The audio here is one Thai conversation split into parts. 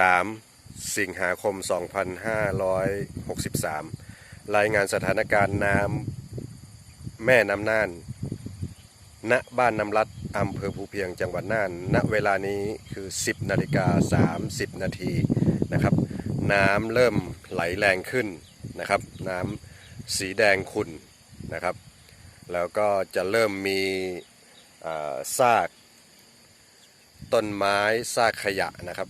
3 สิงหาคม 2563 รายงานสถานการณ์น้ำแม่น้ำน่าน ณ บ้านน้ำรัดอำเภอภูเพียงจังหวัดน่าน ณ เวลานี้คือ 10 นาฬิกา 30 นาทีนะครับ น้ำเริ่มไหลแรงขึ้นนะครับ น้ำสีแดงขุ่นนะครับ แล้วก็จะเริ่มมีซากต้นไม้ซากขยะนะครับ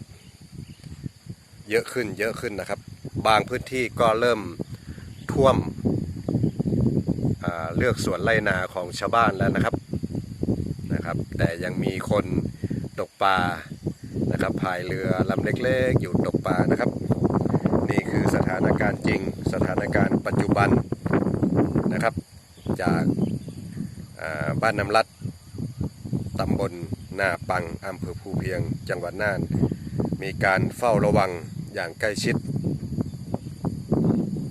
เยอะขึ้นเยอะขึ้นนะครับ บางพื้นที่ก็เริ่มท่วมเลือกสวนไร่นาของชาวบ้านแล้วนะครับนะครับ แต่ยังมีคนตกปลานะครับพายเรือลำเล็กๆ อยู่ตกปลานะครับ นี่คือสถานการณ์จริงสถานการณ์ปัจจุบันนะครับ จากาบ้านน้ำรัดตำบลนาปังอำเภอภูเพียงจังหวัดน่าน มีการเฝ้าระวัง อย่างใกล้ชิด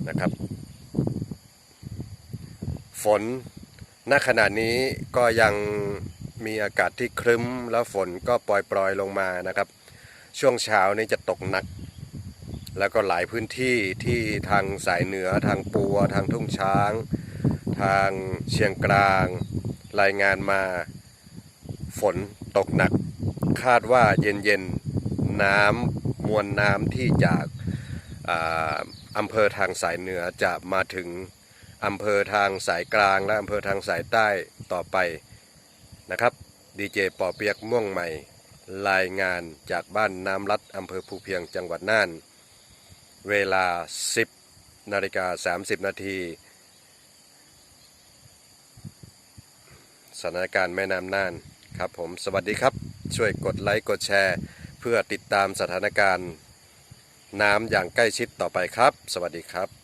นะครับ ฝนณขณะนี้ก็ยังมีอากาศที่ครึ้มแล้วฝนก็ปล่อยๆลงมานะครับ ช่วงเช้านี้จะตกหนัก แล้วก็หลายพื้นที่ที่ทางสายเหนือทางปัว ทางทุ่งช้าง ทางเชียงกลาง รายงานมา ฝนตกหนัก คาดว่าเย็นๆน้ำ มวลน้ำที่จากอ่าอำเภอทางสายเหนือจะมาถึงอำเภอทางสายกลางและอำเภอทางสายใต้ต่อไปนะครับดีเจปอเปียกม่วงใหม่ รายงานจากบ้านน้ำรัดอำเภอภูเพียงจังหวัดน่าน เวลา 10นาฬิกา30 นาทีสถานการณ์แม่น้ำน่านครับผมสวัสดีครับ ช่วยกดไลค์กดแชร์ เพื่อติดตามสถานการณ์น้ำอย่างใกล้ชิดต่อไปครับ สวัสดีครับ